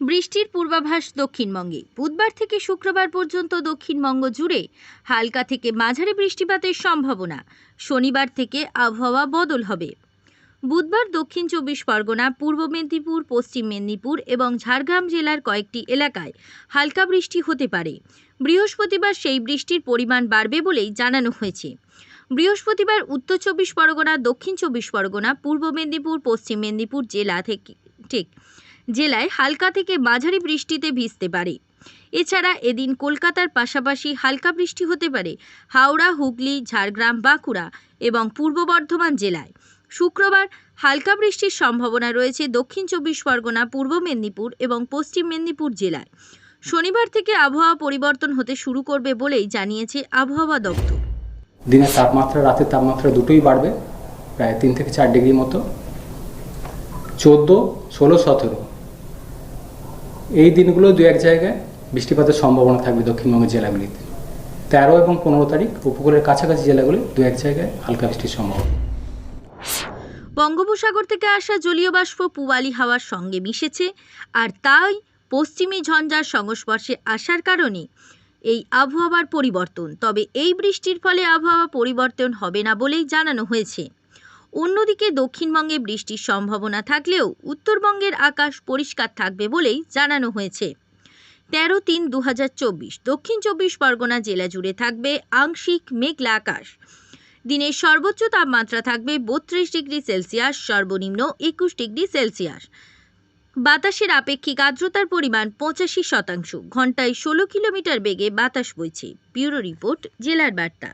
বৃষ্টির পূর্বাভাস দক্ষিণবঙ্গে। বুধবার থেকে শুক্রবার পর্যন্ত দক্ষিণবঙ্গ জুড়ে হালকা থেকে মাঝারি বৃষ্টিপাতের সম্ভাবনা। শনিবার থেকে আবহাওয়া বদল হবে। বুধবার দক্ষিণ চব্বিশ পরগনা, পূর্ব মেদিনীপুর, পশ্চিম মেদিনীপুর এবং ঝাড়গ্রাম জেলার কয়েকটি এলাকায় হালকা বৃষ্টি হতে পারে। বৃহস্পতিবার সেই বৃষ্টির পরিমাণ বাড়বে বলেই জানানো হয়েছে। বৃহস্পতিবার উত্তর চব্বিশ পরগনা, দক্ষিণ চব্বিশ পরগনা, পূর্ব মেদিনীপুর, পশ্চিম মেদিনীপুর জেলা থেকে ঠিক জেলায় হালকা থেকে মাঝারি বৃষ্টিতে ভিজতে পারে। এছাড়া এদিন কলকাতার পাশাপাশি হালকা বৃষ্টি হতে পারে হাওড়া, হুগলি, ঝাড়গ্রাম, বাঁকুড়া এবং পূর্ব বর্ধমান জেলায়। শুক্রবার হালকা বৃষ্টির সম্ভাবনা রয়েছে দক্ষিণ চব্বিশ পরগনা, পূর্ব মেদিনীপুর এবং পশ্চিম মেদিনীপুর জেলায়। শনিবার থেকে আবহাওয়া পরিবর্তন হতে শুরু করবে বলেই জানিয়েছে আবহাওয়া দপ্তর। দিনের তাপমাত্রা, রাতের তাপমাত্রা দুটোই বাড়বে, প্রায় তিন থেকে চার ডিগ্রি মতো। চোদ্দ, ষোলো, সতেরো। এই দিনগুলো দু এক জায়গায় বৃষ্টিপাতের সম্ভাবনা থাকবে দক্ষিণবঙ্গের জেলাগুলিতে। তেরো এবং পনেরো তারিখ উপকূলের কাছাকাছি জেলাগুলি দু এক জায়গায় হালকা বৃষ্টির সম্ভাবনা। বঙ্গোপসাগর থেকে আসা জলীয় বাষ্প পুবালি হাওয়ার সঙ্গে মিশেছে, আর তাই পশ্চিমী ঝঞ্ঝার সংস্পর্শে আসার কারণে এই আবহাওয়ার পরিবর্তন। তবে এই বৃষ্টির ফলে আবহাওয়া পরিবর্তন হবে না বলেই জানানো হয়েছে। অন্যদিকে দক্ষিণবঙ্গে বৃষ্টির সম্ভাবনা থাকলেও উত্তরবঙ্গের আকাশ পরিষ্কার থাকবে বলেই জানানো হয়েছে। তেরো তিন দু দক্ষিণ চব্বিশ পরগনা জেলা জুড়ে থাকবে আংশিক মেঘলা আকাশ। দিনের সর্বোচ্চ তাপমাত্রা থাকবে বত্রিশ ডিগ্রি সেলসিয়াস, সর্বনিম্ন একুশ ডিগ্রি সেলসিয়াস। বাতাসের আপেক্ষিক আর্দ্রতার পরিমাণ পঁচাশি শতাংশ, ঘন্টায় ষোলো কিলোমিটার বেগে বাতাস বইছে। ব্যুরো রিপোর্ট, জেলার বার্তা।